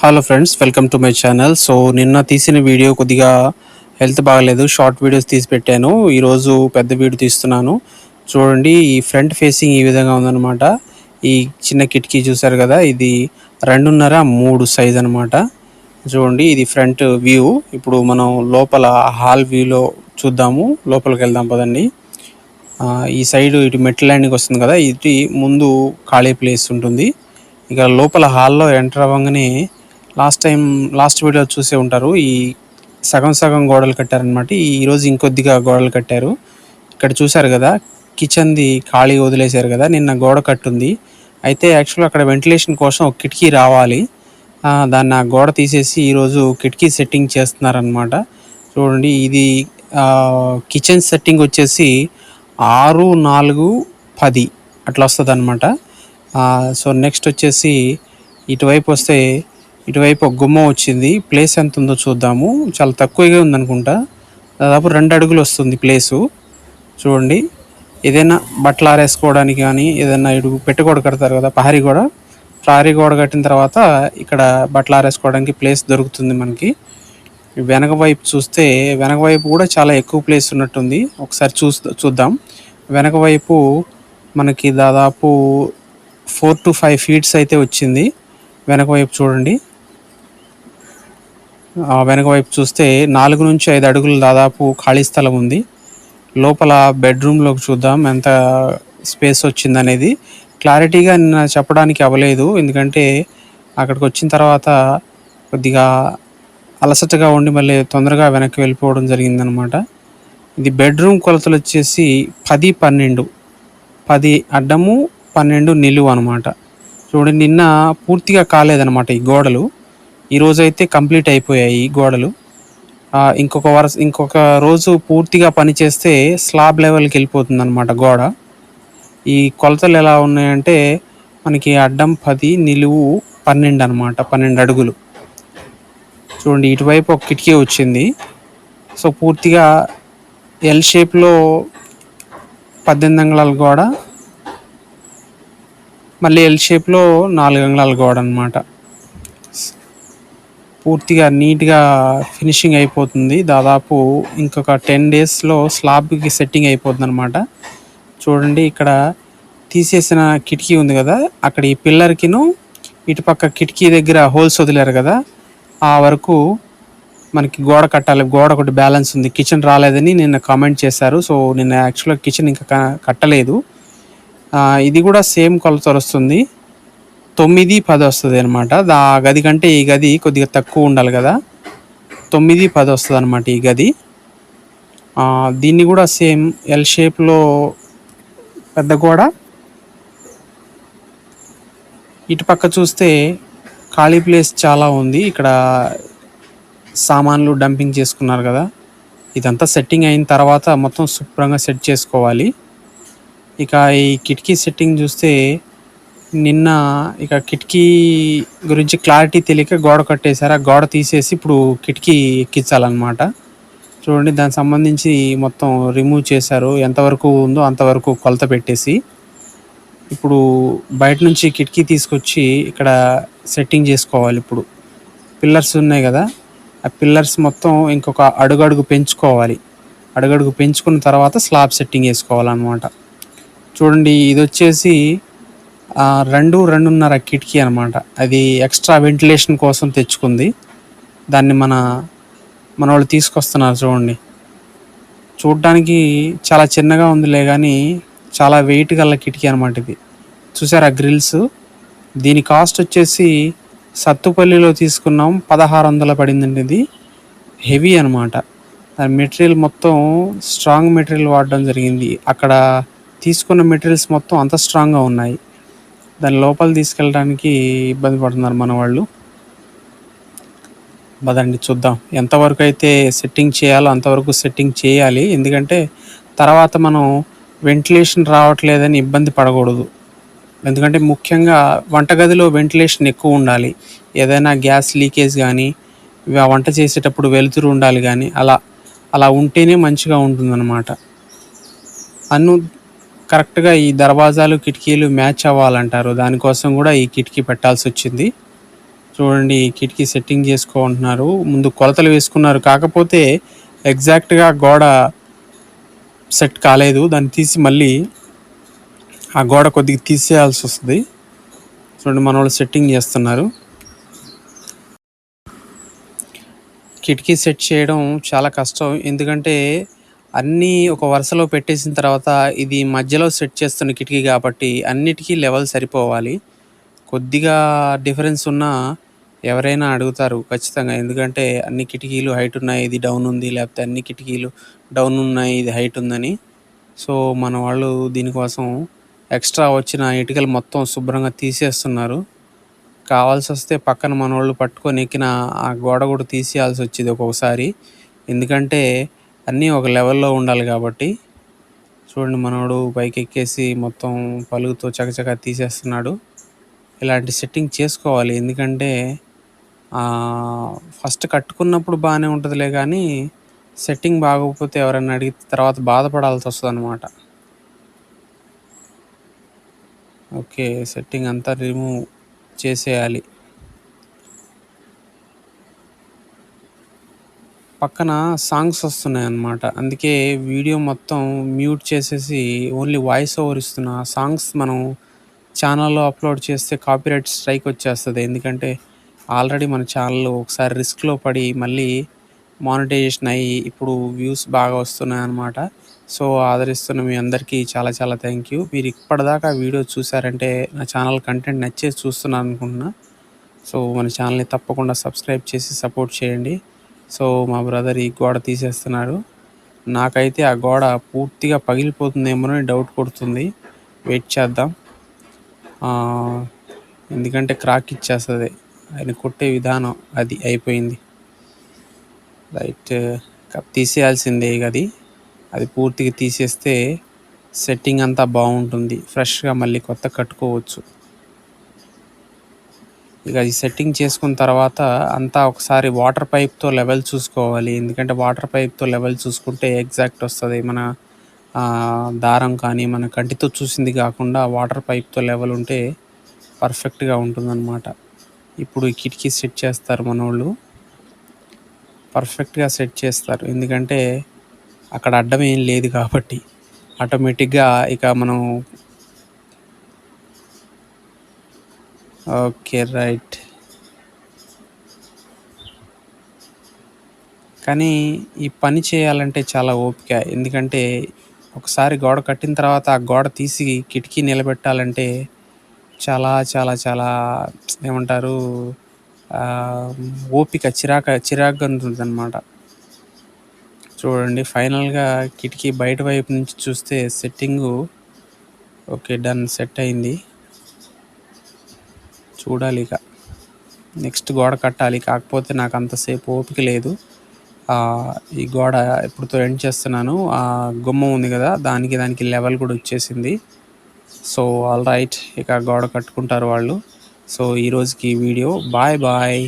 Hello friends welcome to my channel so నిన్న తీసిన video కొద్దిగా హెల్త్ బాగలేదు. షార్ట్ వీడియోస్ తీసి పెట్టాను. ఈరోజు పెద్ద వీడియో తీస్తున్నాను. చూడండి ఈ ఫ్రంట్ ఫేసింగ్ ఈ విధంగా ఉందన్నమాట. ఈ చిన్న కిటికీ చూసారు కదా ఇది రెండున్నర మూడు సైజ్ అనమాట చూడండి ఇది ఫ్రంట్ వ్యూ ఇప్పుడు మనం లోపల హాల్ వ్యూలో చూద్దాము. లోపలికి వెళ్దాం పదండి. ఈ సైడ్ ఇటు మెట్ల ల్యాండింగ్ వస్తుంది కదా ఇది ముందు ఖాళీ ప్లేస్ ఉంటుంది. ఇక లోపల హాల్లో ఎంటర్ అవ్వగానే లాస్ట్ టైం లాస్ట్ వీడియో చూసే ఉంటారు. ఈ సగం సగం గోడలు కట్టారనమాట ఈరోజు ఇంకొద్దిగా గోడలు కట్టారు. ఇక్కడ చూసారు కదా కిచెన్ది ఖాళీ వదిలేశారు కదా నిన్న గోడ కట్టుంది. అయితే యాక్చువల్గా అక్కడ వెంటిలేషన్ కోసం ఒక కిటికీ రావాలి. దాన్ని ఆ గోడ తీసేసి ఈరోజు కిటికీ సెట్టింగ్ చేస్తున్నారనమాట చూడండి ఇది కిచెన్ సెట్టింగ్ వచ్చేసి ఆరు నాలుగు పది అట్లా వస్తుంది అనమాట సో నెక్స్ట్ వచ్చేసి ఇటువైపు వస్తే ఇటువైపు ఒక గుమ్మం వచ్చింది. ప్లేస్ ఎంత ఉందో చూద్దాము. చాలా తక్కువగా ఉందనుకుంటా. దాదాపు రెండు అడుగులు వస్తుంది ప్లేసు. చూడండి. ఏదైనా బట్టలు ఆరేసుకోవడానికి కానీ ఏదైనా ఇటు పెట్టుకోడ కడతారు కదా పహారీ గోడ. ప్రహరీ గోడ కట్టిన తర్వాత ఇక్కడ బట్టలు ఆరేసుకోవడానికి ప్లేస్ దొరుకుతుంది మనకి. వెనక వైపు చూస్తే వెనక వైపు కూడా చాలా ఎక్కువ ప్లేస్ ఉన్నట్టుంది. ఒకసారి చూద్దాం. వెనక వైపు మనకి దాదాపు ఫోర్ టు ఫైవ్ ఫీట్స్ అయితే వచ్చింది. వెనక వైపు చూడండి. వెనక వైపు చూస్తే నాలుగు నుంచి ఐదు అడుగులు దాదాపు ఖాళీ స్థలం ఉంది. లోపల బెడ్రూమ్లోకి చూద్దాం ఎంత స్పేస్ వచ్చింది అనేది క్లారిటీగా నిన్న చెప్పడానికి అవ్వలేదు ఎందుకంటే అక్కడికి వచ్చిన తర్వాత కొద్దిగా అలసటగా ఉండి మళ్ళీ తొందరగా వెనక్కి వెళ్ళిపోవడం జరిగిందనమాట. ఇది బెడ్రూమ్ కొలతలు వచ్చేసి పది పన్నెండు. పది అడ్డము పన్నెండు నిలువు అనమాట. చూడండి నిన్న పూర్తిగా కాలేదనమాట ఈ గోడలు. ఈరోజు అయితే కంప్లీట్ అయిపోయాయి ఈ గోడలు. ఇంకొక వరుస ఇంకొక రోజు పూర్తిగా పని చేస్తే స్లాబ్ లెవెల్కి వెళ్ళిపోతుంది అనమాట గోడ. ఈ కొలతలు ఎలా ఉన్నాయంటే మనకి అడ్డం పది నిలువు పన్నెండు అనమాట పన్నెండు అడుగులు. చూడండి ఇటువైపు ఒక కిటికీ వచ్చింది. సో పూర్తిగా ఎల్ షేప్లో పద్దెనిమిది అంగుళాల గోడ మళ్ళీ ఎల్ షేప్లో నాలుగు అంగుళాల గోడ అనమాట పూర్తిగా నీట్గా ఫినిషింగ్ అయిపోతుంది. దాదాపు ఇంకొక టెన్ డేస్లో స్లాబ్కి సెట్టింగ్ అయిపోతుంది అనమాట చూడండి ఇక్కడ తీసేసిన కిటికీ ఉంది కదా అక్కడ ఈ పిల్లర్కిను ఇటుపక్క కిటికీ దగ్గర హోల్స్ వదిలేరు కదా ఆ వరకు మనకి గోడ కట్టాలి. గోడ ఒకటి బ్యాలెన్స్ ఉంది. కిచెన్ రాలేదని నిన్న కామెంట్ చేశారు. సో నిన్న యాక్చువల్గా కిచెన్ ఇంకా కట్టలేదు. ఇది కూడా సేమ్ కొలత వస్తుంది తొమ్మిది పది వస్తుంది అనమాట ఆ గది కంటే ఈ గది కొద్దిగా తక్కువ ఉండాలి కదా. తొమ్మిది పది వస్తుంది అనమాట ఈ గది. దీన్ని కూడా సేమ్ ఎల్ షేప్లో పెద్ద గోడ. ఇటు పక్క చూస్తే ఖాళీ ప్లేస్ చాలా ఉంది. ఇక్కడ సామాన్లు డంపింగ్ చేసుకున్నారు కదా. ఇదంతా సెట్టింగ్ అయిన తర్వాత మొత్తం శుభ్రంగా సెట్ చేసుకోవాలి. ఇక ఈ కిటికీ సెట్టింగ్ చూస్తే నిన్న ఇక కిటికీ గురించి క్లారిటీ తెలియక గోడ కట్టేశారు. ఆ గోడ తీసేసి ఇప్పుడు కిటికీ ఎక్కించాలన్నమాట. చూడండి దానికి సంబంధించి మొత్తం రిమూవ్ చేశారు. ఎంతవరకు ఉందో అంతవరకు కొలత పెట్టేసి. ఇప్పుడు బయట నుంచి కిటికీ తీసుకొచ్చి ఇక్కడ సెట్టింగ్ చేసుకోవాలి ఇప్పుడు. పిల్లర్స్ ఉన్నాయి కదా ఆ పిల్లర్స్ మొత్తం ఇంకొక అడుగడుగు పెంచుకోవాలి. అడుగడుగు పెంచుకున్న తర్వాత స్లాబ్ సెట్టింగ్ వేసుకోవాలన్నమాట చూడండి ఇది వచ్చేసి రెండు రెండున్నర కిటికీ అనమాట అది ఎక్స్ట్రా వెంటిలేషన్ కోసం తెచ్చుకుంది. దాన్ని మన మన వాళ్ళు తీసుకొస్తున్నారు చూడండి. చూడడానికి చాలా చిన్నగా ఉందిలే కానీ చాలా వెయిట్ గల కిటికీ అనమాట ఇది. చూసారా గ్రిల్స్ దీని కాస్ట్ వచ్చేసి సత్తుపల్లిలో తీసుకున్నాం పదహారు వందల పడిందండి ఇది. హెవీ అనమాట దాని మెటీరియల్ మొత్తం స్ట్రాంగ్ మెటీరియల్ వాడడం జరిగింది. అక్కడ తీసుకున్న మెటీరియల్స్ మొత్తం అంత స్ట్రాంగ్గా ఉన్నాయి. దాని లోపల తీసుకెళ్ళడానికి ఇబ్బంది పడుతున్నారు మన వాళ్ళు పదండి చూద్దాం. ఎంతవరకు అయితే సెట్టింగ్ చేయాలో అంతవరకు సెట్టింగ్ చేయాలి. ఎందుకంటే తర్వాత మనం వెంటిలేషన్ రావట్లేదని ఇబ్బంది పడకూడదు. ఎందుకంటే ముఖ్యంగా వంటగదిలో వెంటిలేషన్ ఎక్కువ ఉండాలి. ఏదైనా గ్యాస్ లీకేజ్ కానీ వంట చేసేటప్పుడు వెలుతురు ఉండాలి కానీ అలా అలా ఉంటేనే మంచిగా ఉంటుందన్నమాట. అన్ను కరెక్ట్గా ఈ దర్వాజాలు కిటికీలు మ్యాచ్ అవ్వాలంటారు. దానికోసం కూడా ఈ కిటికీ పెట్టాల్సి వచ్చింది చూడండి కిటికీ సెట్టింగ్ చేసుకోంటున్నారు ముందు కొలతలు వేసుకున్నారు. కాకపోతే ఎగ్జాక్ట్గా గోడ సెట్ కాలేదు. దాన్ని తీసి మళ్ళీ ఆ గోడ కొద్దిగా తీసేయాల్సి వస్తుంది చూడండి మన వాళ్ళు సెట్టింగ్ చేస్తున్నారు. కిటికీ సెట్ చేయడం చాలా కష్టం. ఎందుకంటే అన్నీ ఒక వరుసలో పెట్టేసిన తర్వాత ఇది మధ్యలో సెట్ చేస్తున్న కిటికీ కాబట్టి అన్నిటికీ లెవెల్ సరిపోవాలి. కొద్దిగా డిఫరెన్స్ ఉన్నా ఎవరైనా అడుగుతారు ఖచ్చితంగా. ఎందుకంటే అన్ని కిటికీలు హైట్ ఉన్నాయి ఇది డౌన్ ఉంది లేకపోతే అన్ని కిటికీలు డౌన్ ఉన్నాయి ఇది హైట్ ఉందని. సో మన వాళ్ళు దీనికోసం ఎక్స్ట్రా వచ్చిన ఇటుకలు మొత్తం శుభ్రంగా తీసేస్తున్నారు. కావాల్సి వస్తే పక్కన మనోళ్ళు పట్టుకొని ఎక్కిన ఆ గోడ కూడా తీసేయాల్సి వచ్చేది ఒక్కొక్కసారి. ఎందుకంటే అన్నీ ఒక లెవెల్లో ఉండాలి కాబట్టి చూడండి మనోడు పైకి ఎక్కేసి మొత్తం పలుగుతో చకచక తీసేస్తున్నాడు. ఇలాంటి సెట్టింగ్ చేసుకోవాలి. ఎందుకంటే ఫస్ట్ కట్టుకున్నప్పుడు బాగానే ఉంటుందిలే కానీ సెట్టింగ్ బాగోకపోతే ఎవరైనా అడిగితే తర్వాత బాధపడాల్సి వస్తుంది అనమాట ఓకే సెట్టింగ్ అంతా రిమూవ్ చేసేయాలి. పక్కన సాంగ్స్ వస్తున్నాయి అన్నమాట అందుకే వీడియో మొత్తం మ్యూట్ చేసేసి ఓన్లీ వాయిస్ ఓవర్ ఇస్తున్నా సాంగ్స్ మనం ఛానల్లో అప్లోడ్ చేస్తే కాపీరైట్ స్ట్రైక్ వచ్చేస్తుంది. ఎందుకంటే ఆల్రెడీ మన ఛానల్ ఒకసారి రిస్క్లో పడి మళ్ళీ మానిటైజేషన్ అయ్యి ఇప్పుడు వ్యూస్ బాగా వస్తున్నాయి అన్నమాట సో ఆదరిస్తున్న మీ అందరికీ చాలా చాలా థ్యాంక్ యూ. మీరు ఇప్పటిదాకా వీడియో చూసారంటే నా ఛానల్ కంటెంట్ నచ్చేసి చూస్తున్నాను అనుకుంటున్నా. సో మన ఛానల్ని తప్పకుండా సబ్స్క్రైబ్ చేసి సపోర్ట్ చేయండి. సో మా బ్రదర్ ఈ గోడ తీసేస్తున్నాడు. నాకైతే ఆ గోడ పూర్తిగా పగిలిపోతుందేమో డౌట్ కొడుతుంది. వెయిట్ చేద్దాం. ఎందుకంటే క్రాక్ ఇచ్చేస్తుంది. ఆయన కొట్టే విధానం అది అయిపోయింది. రైట్ తీసేయాల్సిందే అది. అది పూర్తిగా తీసేస్తే సెట్టింగ్ అంతా బాగుంటుంది. ఫ్రెష్గా మళ్ళీ కొత్త కట్టుకోవచ్చు. ఇక అది సెట్టింగ్ చేసుకున్న తర్వాత అంతా ఒకసారి వాటర్ పైప్తో లెవెల్ చూసుకోవాలి. ఎందుకంటే వాటర్ పైప్తో లెవెల్ చూసుకుంటే ఎగ్జాక్ట్ వస్తుంది. మన దారం కానీ మన కంటితో చూసింది కాకుండా వాటర్ పైప్తో లెవెల్ ఉంటే పర్ఫెక్ట్గా ఉంటుందన్నమాట. ఇప్పుడు ఈ కిటికీ సెట్ చేస్తారు మన వాళ్ళు పర్ఫెక్ట్గా సెట్ చేస్తారు. ఎందుకంటే అక్కడ అడ్డం ఏం లేదు కాబట్టి. ఆటోమేటిక్గా ఇక మనం ఓకే రైట్. కానీ ఈ పని చేయాలంటే చాలా ఓపిక. ఎందుకంటే ఒకసారి గోడ కట్టిన తర్వాత ఆ గోడ తీసి కిటికీ నిలబెట్టాలంటే చాలా చాలా చాలా ఏమంటారు ఓపిక చిరాక చిరాకుగా ఉంటుంది అనమాట చూడండి ఫైనల్గా కిటికీ బయట వైపు నుంచి చూస్తే సెట్టింగు ఓకే డన్ సెట్ అయింది. చూడాలి ఇక. నెక్స్ట్ గోడ కట్టాలి. కాకపోతే నాకు అంతసేపు ఓపిక లేదు. ఈ గోడ ఎప్పుడుతో ఎండ్ చేస్తున్నాను. ఆ గుమ్మం ఉంది కదా దానికి దానికి లెవెల్ కూడా వచ్చేసింది. సో ఆల్ రైట్ ఇక గోడ కట్టుకుంటారు వాళ్ళు. సో ఈ రోజుకి వీడియో. Bye bye.